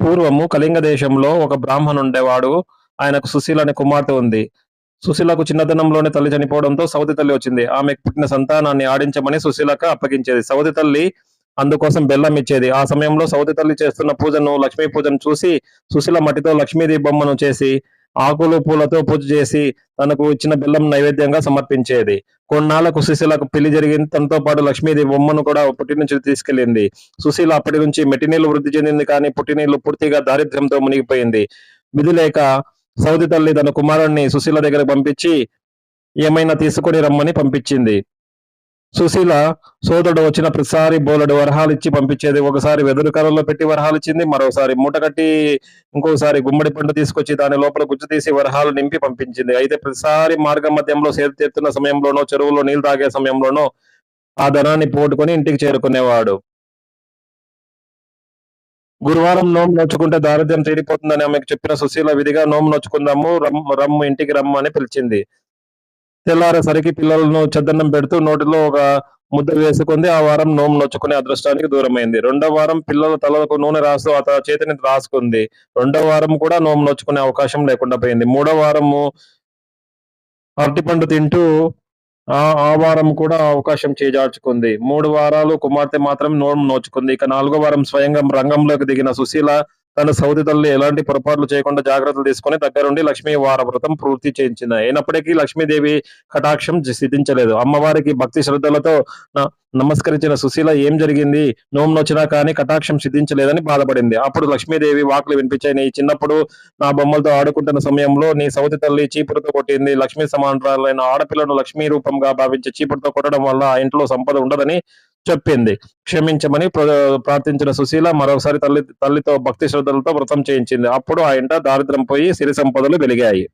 పూర్వము కళింగ దేశంలో ఒక బ్రాహ్మణుండేవాడు. ఆయనకు సుశీల అనే కుమార్తె ఉంది. సుశీలకు చిన్నతనంలోనే తల్లి చనిపోవడంతో సవతి తల్లి వచ్చింది. ఆమెకు పుట్టిన సంతానాన్ని ఆడించమని సుశీలకు అప్పగించేది. సవతి తల్లి అందుకోసం బెల్లం ఇచ్చేది. ఆ సమయంలో సవతి తల్లి చేస్తున్న పూజను లక్ష్మీ పూజను చూసి సుశీల మట్టితో లక్ష్మీదేవి బొమ్మను చేసి ఆకులు పూలతో పూజ చేసి తనకు ఇచ్చిన బెల్లం నైవేద్యంగా సమర్పించేది. కొన్నాళ్ళకు సుశీలకు పెళ్ళి జరిగింది. తనతో పాటు లక్ష్మీదేవి బొమ్మను కూడా పుట్టినుంచి తీసుకెళ్ళింది. సుశీల అప్పటి నుంచి మెట్టినీళ్ళు వృద్ధి చెందింది కానీ పుట్టినీళ్ళు పూర్తిగా దారిద్ర్యంతో మునిగిపోయింది. విధి లేక తల్లి తన కుమారుణ్ణి సుశీల దగ్గరకు పంపించి ఏమైనా తీసుకొని రమ్మని పంపించింది. సుశీల సోదరుడు వచ్చిన ప్రతిసారి బోలెడు వరహాలిచ్చి పంపించేది. ఒకసారి వెదురు కర్రలో పెట్టి వరహాలిచ్చింది. మరోసారి మూటకట్టి ఇంకోసారి గుమ్మడి పండు తీసుకొచ్చి దాని లోపల గుజ్జు తీసి వరహాలు నింపి పంపించింది. అయితే ప్రతిసారి మార్గ మధ్యంలో సేద తీరుతున్న సమయంలోనో, చెరువులో నీళ్ళు తాగే సమయంలోనో ఆ ధనాన్ని పోగొట్టుకుని ఇంటికి చేరుకునేవాడు. గురువారం నోము నోచుకుంటే దారిద్ర్యం తీరిపోతుందని ఆమెకు చెప్పిన సుశీల విధిగా నోము నోచుకుందాము రమ్ రమ్ము ఇంటికి రమ్ము అని పిలిచింది. తెల్లారేసరికి పిల్లలను చద్దన్నం పెడుతూ నోటిలో ఒక ముద్ద వేసుకుంది. ఆ వారం నోము నోచుకునే అదృష్టానికి దూరమైంది. రెండో వారం పిల్లల తలకు నూనె రాస్తూ ఆ చేతిని రాసుకుంది. రెండో వారం కూడా నోము నోచుకునే అవకాశం లేకుండా పోయింది. మూడో వారము అరటిపండు తింటూ ఆ ఆ వారం కూడా అవకాశం చేజార్చుకుంది. మూడు వారాలు కుమార్తె మాత్రం నోము నోచుకుంది. ఇక నాలుగో వారం స్వయంగా రంగంలోకి దిగిన సుశీల తన సవతి తల్లి ఎలాంటి పొరపాట్లు చేయకుండా జాగ్రత్తలు తీసుకొని దగ్గరుండి లక్ష్మీ వార వ్రతం పూర్తి చేయించింది. అయినప్పటికీ లక్ష్మీదేవి కటాక్షం సిద్ధించలేదు. అమ్మవారికి భక్తి శ్రద్ధలతో నమస్కరించిన సుశీల ఏం జరిగింది? నోము నొచ్చినా కానీ కటాక్షం సిద్ధించలేదని బాధపడింది. అప్పుడు లక్ష్మీదేవి వాకులు వినిపించాయి. నీ చిన్నప్పుడు నా బొమ్మలతో ఆడుకుంటున్న సమయంలో నీ సౌతి తల్లి చీపురుతో కొట్టింది. లక్ష్మీ సమానురాలైన ఆడపిల్లను లక్ష్మీ రూపంగా భావించి చీపురుతో కొట్టడం వల్ల ఆ ఇంట్లో సంపద ఉండదని చెప్పింది. క్షమించమని ప్రార్థించిన సుశీల మరోసారి తల్లి తల్లితో భక్తి శ్రద్ధలతో వ్రతం చేయించింది. అప్పుడు ఆ ఇంట దారిద్ర్యం పోయి సిరి సంపదలు వెలిగాయి.